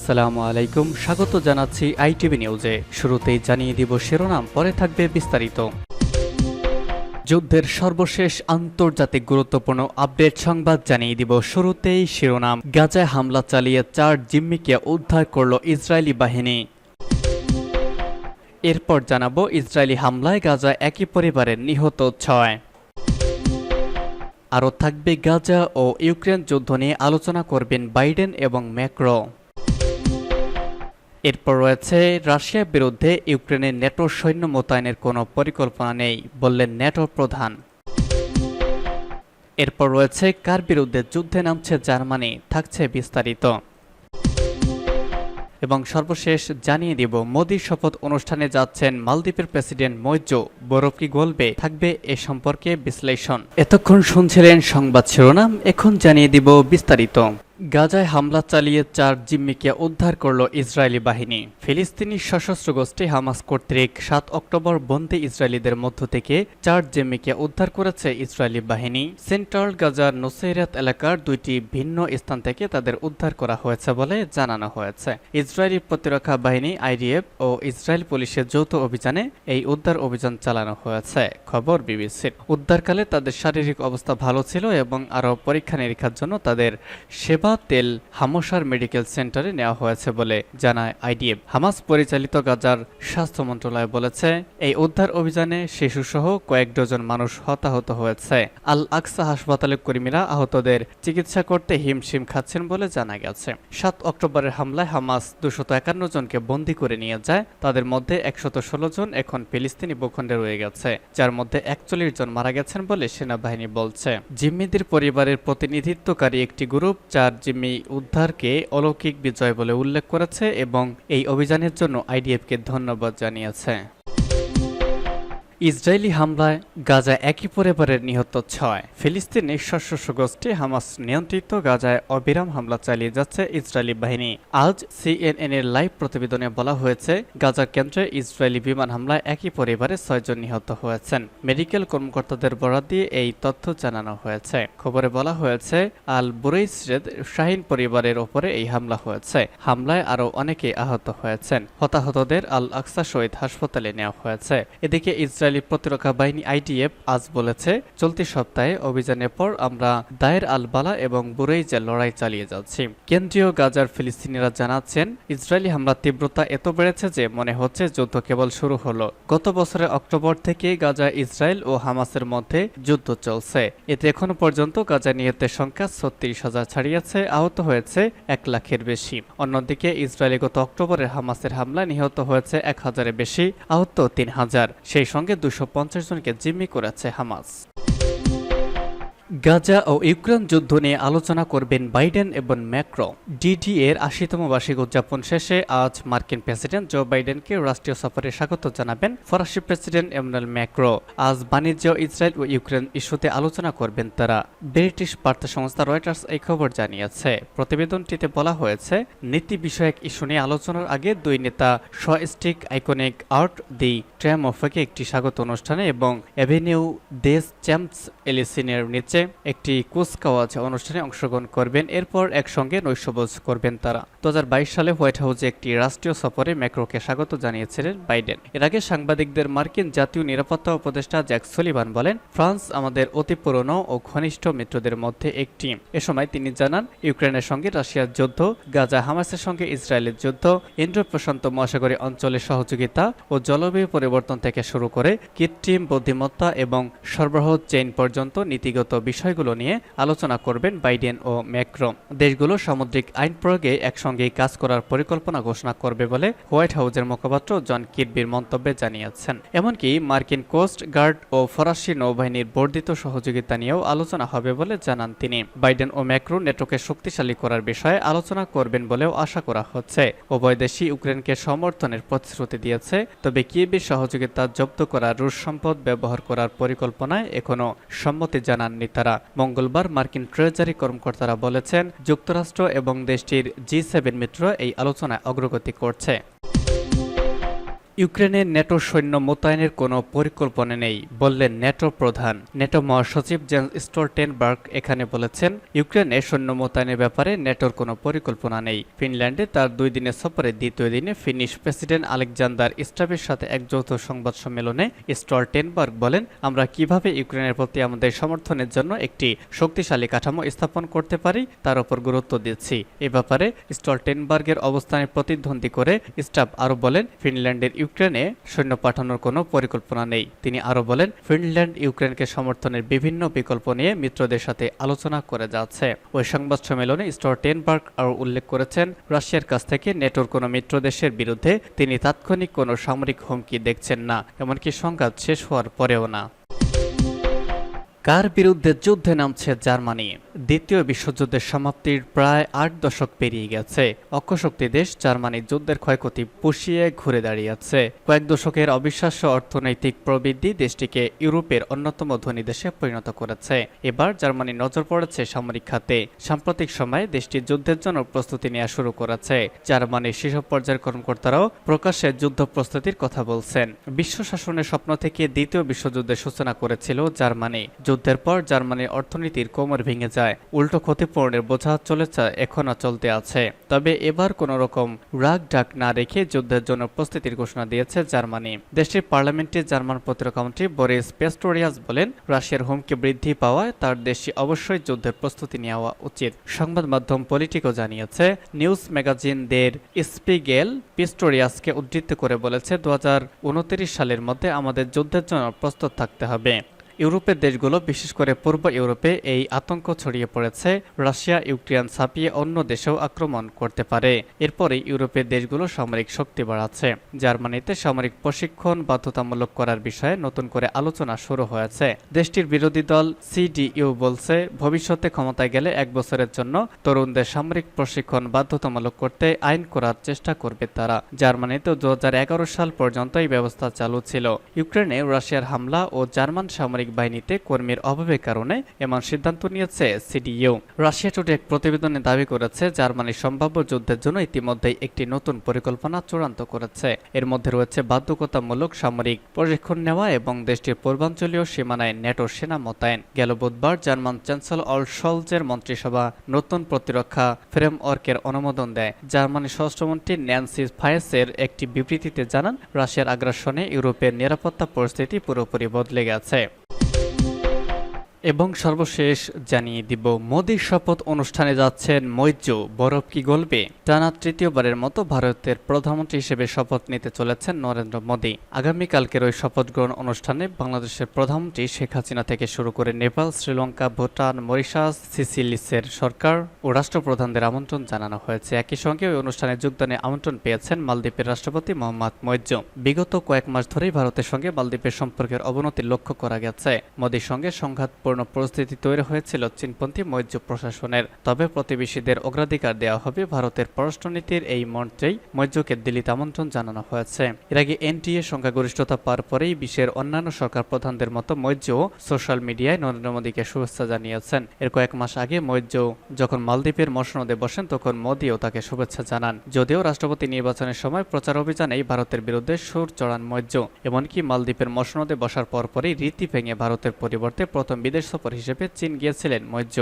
আসসালামু আলাইকুম। স্বাগত জানাচ্ছি আইটিভি নিউজে। শুরুতেই জানিয়ে দিব শিরোনাম, পরে থাকবে বিস্তারিত। যুদ্ধের সর্বশেষ আন্তর্জাতিক গুরুত্বপূর্ণ আপডেট সংবাদ জানিয়ে দিব শুরুতেই শিরোনাম, গাজায় হামলা চালিয়ে চার জিম্মিকে উদ্ধার করল ইসরায়েলি বাহিনী। এরপর জানাব, ইসরায়েলি হামলায় গাজা একই পরিবারের নিহত ছয়। আরও থাকবে গাজা ও ইউক্রেন যুদ্ধ নিয়ে আলোচনা করবেন বাইডেন এবং ম্যাক্রো। এরপর রয়েছে, রাশিয়ার বিরুদ্ধে ইউক্রেনের ন্যাটো সৈন্য মোতায়েনের কোনো পরিকল্পনা নেই, বললেন ন্যাটো প্রধান। এরপর রয়েছে, কার বিরুদ্ধে যুদ্ধে নামছে জার্মানি, থাকছে বিস্তারিত। এবং সর্বশেষ জানিয়ে দিব মোদির শপথ অনুষ্ঠানে যাচ্ছেন মালদ্বীপের প্রেসিডেন্ট মৈজো বরফ কি গলবে, থাকবে এ সম্পর্কে বিশ্লেষণ। এতক্ষণ শুনছিলেন সংবাদ শিরোনাম, এখন জানিয়ে দিব বিস্তারিত। গাজায় হামলা চালিয়ে চার জিম্মিকে উদ্ধার করল ইসরায়েলি বাহিনী। ফিলিস্তিনি সশস্ত্র গোষ্ঠী হামাস কর্তৃক সাত অক্টোবর বন্দী ইসরায়েলিদের মধ্য থেকে চার জিম্মিকে উদ্ধার করেছে ইসরায়েলি বাহিনী। সেন্ট্রাল গাজার নোসেরাত এলাকার দুইটি ভিন্ন স্থান থেকে তাদের উদ্ধার করা হয়েছে বলে জানানো হয়েছে। ইসরায়েলি প্রতিরক্ষা বাহিনী আইডিএফ ও ইসরায়েল পুলিশের যৌথ অভিযানে এই উদ্ধার অভিযান চালানো হয়েছে, খবর বিবিসির উদ্ধারকালে তাদের শারীরিক অবস্থা ভালো ছিল এবং আরও পরীক্ষা নিরীক্ষার জন্য তাদের সেবা তেল হামসার মেডিকেল সেন্টারে নেওয়া হয়েছে বলে জানায় আইডিএফ। হামাস পরিচালিত গাজার স্বাস্থ্য মন্ত্রণালয় বলেছে, এই উদ্ধার অভিযানে শিশুসহ কয়েক ডজন মানুষ হতাহত হয়েছে। আল আকসা হাসপাতালের কর্মীরা আহতদের চিকিৎসা করতে হিমশিম খাচ্ছেন বলে জানা গেছে। সাত অক্টোবরের হামলায় হামাস দুশত একান্ন জনকে বন্দী করে নিয়ে যায়, তাদের মধ্যে একশত ষোলো জন এখন ফিলিস্তিনি ভূখণ্ডে রয়ে গেছে, যার মধ্যে একচল্লিশ জন মারা গেছেন বলে সেনাবাহিনী বলছে। জিম্মিদের পরিবারের প্রতিনিধিত্বকারী একটি গ্রুপ চার জিম্মি উদ্ধারকে অলৌকিক বিজয় বলে উল্লেখ করেছে এবং এই অভিযানের জন্য আইডিএফকে ধন্যবাদ জানিয়েছে। ইসরায়েলি হামলায় গাজা একই পরিবারের নিহত ছয়। ফিলিস্তিনি সশস্ত্র গোষ্ঠী হামাস নিয়ন্ত্রিত গাজায় অবিরাম হামলা চালিয়ে যাচ্ছে ইসরায়েলি বাহিনী। আজ সিএনএন এর লাইভ প্রতিবেদনে বলা হয়েছে, গাজা কেন্দ্রে ইসরায়েলি বিমান হামলায় একই পরিবারে ছয়জন নিহত হয়েছেন। মেডিকেল কর্মকর্তাদের বরাদ দিয়ে এই তথ্য জানানো হয়েছে। খবরে বলা হয়েছে, আল বুরেইসরেদ শাহিন পরিবারের ওপরে এই হামলা হয়েছে। হামলায় আরও অনেকে আহত হয়েছেন। হতাহতদের আল আকসা শহীদ হাসপাতালে নেওয়া হয়েছে। এদিকে ইসরায়েল ইসরায়েলি প্রতিরক্ষা বাহিনী আইডিএফ আজ বলেছে, চলতি সপ্তাহে অভিযানের পর আমরা দায়ের আল বালা এবং বুরেইজে লড়াই চালিয়ে যাচ্ছি। কেন্দ্রীয় গাজার ফিলিস্তিনিরা জানাচ্ছেন, ইসরায়েলি হামলার তীব্রতা এত বেড়েছে যে মনে হচ্ছে যুদ্ধ কেবল শুরু হলো। গত বছরের অক্টোবর থেকে গাজা, ইসরায়েল ও হামাসের মধ্যে যুদ্ধ চলছে। এতে এখনও পর্যন্ত গাজা নিহতের সংখ্যা ছত্রিশ হাজার ছাড়িয়েছে, আহত হয়েছে এক লাখের বেশি। অন্যদিকে ইসরায়েলি গত অক্টোবরের হামাসের হামলা নিহত হয়েছে এক হাজারের বেশি, আহত তিন হাজার। সেই সঙ্গে দুশো জনকে জিম্মি করেছে হামাস। গাজা ও ইউক্রেন যুদ্ধ নিয়ে আলোচনা করবেন বাইডেন এবং ম্যাক্রো। ডিডি এর আশিতম বার্ষিক উদযাপন শেষে আজ মার্কিন প্রেসিডেন্ট জো বাইডেনকে রাষ্ট্রীয় সফরে স্বাগত জানাবেন ফরাসি প্রেসিডেন্ট এমনাল ম্যাক্রো। আজ বাণিজ্য, ইসরায়েল ও ইউক্রেন ইস্যুতে আলোচনা করবেন তারা। ব্রিটিশ বার্তা সংস্থা রয়টার্স এই খবর জানিয়েছে। প্রতিবেদনটিতে বলা হয়েছে, নীতি বিষয়ক ইস্যু নিয়ে আলোচনার আগে দুই নেতা stick iconic art the tram অফকে একটি স্বাগত অনুষ্ঠানে এবং অ্যাভিনিউ দেশ চ্যাম্পস এলিসিনের নিচে একটি কুচকাওয়াজ অনুষ্ঠানে অংশগ্রহণ করবেন। এরপর একসঙ্গে নৈশভোজ করবেন তারা। দু হাজার বাইশ সালে হোয়াইট হাউসে একটি রাষ্ট্রীয় সফরে ম্যাক্রোকে স্বাগত জানিয়েছিলেন বাইডেন। এর আগে সাংবাদিকদের মার্কিন জাতীয় নিরাপত্তা উপদেষ্টা জ্যাক সলিভান বলেন, ফ্রান্স আমাদের অতি পুরনো ও ঘনিষ্ঠ মিত্রদের মধ্যে একটি। এ সময় তিনি জানান, ইউক্রেনের সঙ্গে রাশিয়ার যুদ্ধ, গাজা হামাসের সঙ্গে ইসরায়েলের যুদ্ধ ইন্দ্র প্রশান্ত মহাসাগরী অঞ্চলের সহযোগিতা ও জলবায়ু পরিবর্তন থেকে শুরু করে কৃত্রিম বুদ্ধিমত্তা এবং সরবরাহ চেইন পর্যন্ত নীতিগত বিষয়গুলো নিয়ে আলোচনা করবেন বাইডেন ও ম্যাক্রো। দেশগুলো সামুদ্রিক আইন প্রয়োগে একসঙ্গে কাজ করার পরিকল্পনা ঘোষণা করবে বলে হোয়াইট হাউসের মুখপাত্র জন কিরবির মন্তব্যে জানিয়েছেন। এমনকি মার্কিন কোস্ট গার্ড ও ফরাসি নৌবাহিনীর বর্ধিত সহযোগিতা নিয়েও আলোচনা হবে বলে জানান তিনি। বাইডেন ও ম্যাক্রো নেটোকে শক্তিশালী করার বিষয়ে আলোচনা করবেন বলেও আশা করা হচ্ছে। উভয় দেশই ইউক্রেনকে সমর্থনের প্রতিশ্রুতি দিয়েছে, তবে কিয়েবের সহযোগিতা জব্দ করা রুশ সম্পদ ব্যবহার করার পরিকল্পনায় এখনও সম্মতি জানাননি তারা। মঙ্গলবার মার্কিন ট্রেজারি কর্মকর্তারা বলেছেন, যুক্তরাষ্ট্র এবং দেশটির জি সেভেন মিত্র এই আলোচনায় অগ্রগতি করছে। ইউক্রেনে ন্যাটো সৈন্য মোতায়েনের কোনো পরিকল্পনা নেই, বললেন ন্যাটো প্রধান। ন্যাটো মহাসচিব জেন্স স্টোলটেনবার্গ এখানে বলেছেন, ইউক্রেনে সৈন্য মোতায়েনের ব্যাপারে ন্যাটোর কোনো পরিকল্পনা নেই। ফিনল্যান্ডে তার দুই দিনের সফরে দ্বিতীয় দিনে ফিনিশ প্রেসিডেন্ট আলেকজান্ডার স্টাবের সাথে এক যৌথ সংবাদ সম্মেলনে স্টলটেনবার্গ বলেন, আমরা কীভাবে ইউক্রেনের প্রতি আমাদের সমর্থনের জন্য একটি শক্তিশালী কাঠামো স্থাপন করতে পারি, তার উপর গুরুত্ব দিচ্ছি। এ ব্যাপারে স্টলটেনবার্গের অবস্থানে প্রতিদ্বন্দ্বী করে স্টাফ আরও বলেন, ফিনল্যান্ডের ইউক্রেনে সৈন্য পাঠানোর কোনো পরিকল্পনা নেই। তিনি আরও বলেন, ফিনল্যান্ড ইউক্রেনকে সমর্থনের বিভিন্ন বিকল্প নিয়ে মিত্রদের সাথে আলোচনা করে যাচ্ছে। ওই সংবাদ সম্মেলনে স্টর টেনবার্গ আরও উল্লেখ করেছেন, রাশিয়ার কাছ থেকে নেটোর কোনো মিত্র দেশের বিরুদ্ধে তিনি তাৎক্ষণিক কোনো সামরিক হুমকি দেখছেন না, এমনকি সংঘাত শেষ হওয়ার পরেও না। কার বিরুদ্ধে যুদ্ধে নামছে জার্মানি? দ্বিতীয় বিশ্বযুদ্ধের সমাপ্তির প্রায় আট দশক পেরিয়ে গেছে। অক্ষশক্তি দেশ জার্মানি যুদ্ধের ক্ষয়ক্ষতি পুষিয়ে ঘুরে দাঁড়িয়েছে। কয়েক দশকের অবিশ্বাস্য অর্থনৈতিক প্রবৃদ্ধি দেশটিকে ইউরোপের অন্যতম ধনী দেশে পরিণত করেছে। এবার জার্মানি নজর পড়েছে সামরিক খাতে। সাম্প্রতিক সময়ে দেশটি যুদ্ধের জন্য প্রস্তুতি নেওয়া শুরু করেছে। জার্মানির শীর্ষ পর্যায়ের কর্মকর্তারাও প্রকাশ্যে যুদ্ধ প্রস্তুতির কথা বলছেন। বিশ্ব শাসনের স্বপ্ন থেকে দ্বিতীয় বিশ্বযুদ্ধের সূচনা করেছিল জার্মানি। যুদ্ধের পর জার্মানির অর্থনীতির কোমর ভেঙে যায়। উল্টো ক্ষতিপূরণের বোঝা চলেছে, এখনও চলতে আছে। তবে এবার কোনো রকম রাগ ডাক না রেখে যুদ্ধের জন্য প্রস্তুতির ঘোষণা দিয়েছে জার্মানি। দেশটির পার্লামেন্টে জার্মান প্রতিরক্ষামন্ত্রী বরিস পেস্টোরিয়াস বলেন, রাশিয়ার হুমকি বৃদ্ধি পাওয়ায় তার দেশে অবশ্যই যুদ্ধের প্রস্তুতি নেওয়া উচিত। সংবাদ মাধ্যম পলিটিকো জানিয়েছে, নিউজ ম্যাগাজিন দের স্পিগেল পিস্টোরিয়াসকে উদ্ধৃত করে বলেছে, দু হাজার উনত্রিশ সালের মধ্যে আমাদের যুদ্ধের জন্য প্রস্তুত থাকতে হবে। ইউরোপের দেশগুলো, বিশেষ করে পূর্ব ইউরোপে, এই আতঙ্ক ছড়িয়ে পড়েছে। রাশিয়া, ইউক্রেন ছাপিয়ে অন্য দেশেও আক্রমণ করতে পারে। এরপরে ইউরোপের দেশগুলো সামরিক শক্তি বাড়াচ্ছে। জার্মানিতে সামরিক প্রশিক্ষণ বাধ্যতামূলক করার বিষয়ে নতুন করে আলোচনা শুরু হয়েছে। দেশটির বিরোধী দল সিডিইউ বলছে, ভবিষ্যতে ক্ষমতায় গেলে এক বছরের জন্য তরুণদের সামরিক প্রশিক্ষণ বাধ্যতামূলক করতে আইন করার চেষ্টা করবে তারা। জার্মানিতে দু হাজার এগারো সাল পর্যন্ত এই ব্যবস্থা চালু ছিল। ইউক্রেনে রাশিয়ার হামলা ও জার্মান সামরিক বাহিনীতে কর্মীর অভাবের কারণে এমন সিদ্ধান্ত নিয়েছে সিডিইউ। রাশিয়া টুডে এক প্রতিবেদনে দাবি করেছে জার্মানি সম্ভাব্য যুদ্ধের জন্য ইতিমধ্যেই একটি নতুন পরিকল্পনা চূড়ান্ত করেছে। এর মধ্যে রয়েছে বাধ্যকতামূলক সামরিক প্রশিক্ষণ নেওয়া এবং দেশটির পূর্বাঞ্চলীয় সীমানায় ন্যাটো সেনা মোতায়েন। গেল বুধবার জার্মান চ্যান্সেলর অল শলজের মন্ত্রিসভা নতুন প্রতিরক্ষা ফ্রেমওয়ার্কের অনুমোদন দেয়। জার্মানি স্বরাষ্ট্রমন্ত্রী ন্যান্সি ফায়েসের একটি বিবৃতিতে জানান, রাশিয়ার আগ্রাসনে ইউরোপের নিরাপত্তা পরিস্থিতি পুরোপুরি বদলে গেছে। এবং সর্বশেষ জানিয়ে দিব, মোদীর শপথ অনুষ্ঠানে যাচ্ছেন মৈজু বরফ কি গলবে? টানা তৃতীয়বারের মতো ভারতের প্রধানমন্ত্রী হিসেবে শপথ নিতে চলেছেন নরেন্দ্র মোদী। আগামীকালকের ওই শপথ গ্রহণ অনুষ্ঠানে বাংলাদেশের প্রধানমন্ত্রী শেখ হাসিনা থেকে শুরু করে নেপাল, শ্রীলঙ্কা, ভুটান, মরিশাস, সিসিলিসের সরকার ও রাষ্ট্রপ্রধানদের আমন্ত্রণ জানানো হয়েছে। একই সঙ্গে ওই অনুষ্ঠানে যোগদানে আমন্ত্রণ পেয়েছেন মালদ্বীপের রাষ্ট্রপতি মোহাম্মদ মৈজু বিগত কয়েক মাস ধরেই ভারতের সঙ্গে মালদ্বীপের সম্পর্কের অবনতি লক্ষ্য করা গেছে। মোদীর সঙ্গে সংঘাত পূর্ণ পরিস্থিতি তৈরি হয়েছিল চীনপন্থী মৈত্র প্রশাসনের। তবে প্রতিবেশীদের অগ্রাধিকার দেওয়া হবে ভারতের পররাষ্ট্রনীতির এই মন্ত্রেই মৈত্রকে দিল্লিতে আমন্ত্রণ জানানো হয়েছে। এর আগে এনটিএ সংখ্যাগরিষ্ঠতা পার পরেই বিশ্বের অন্যান্য সরকার প্রধানদের মতো মৈত্র সোশ্যাল মিডিয়ায় নরেন্দ্র মোদীকে শুভেচ্ছা জানিয়েছেন। এর কয়েক মাস আগে মৈত্র যখন মালদ্বীপের মসনদে বসেন, তখন মোদীও তাকে শুভেচ্ছা জানান। যদিও রাষ্ট্রপতি নির্বাচনের সময় প্রচার অভিযানেই ভারতের বিরুদ্ধে সুর চড়ান মৈত্র এমনকি মালদ্বীপের মসনদে বসার পরপরই রীতি ভেঙে ভারতের পরিবর্তে প্রথম বিদেশ সফর হিসেবে চীন গিয়েছিলেন মৈত্র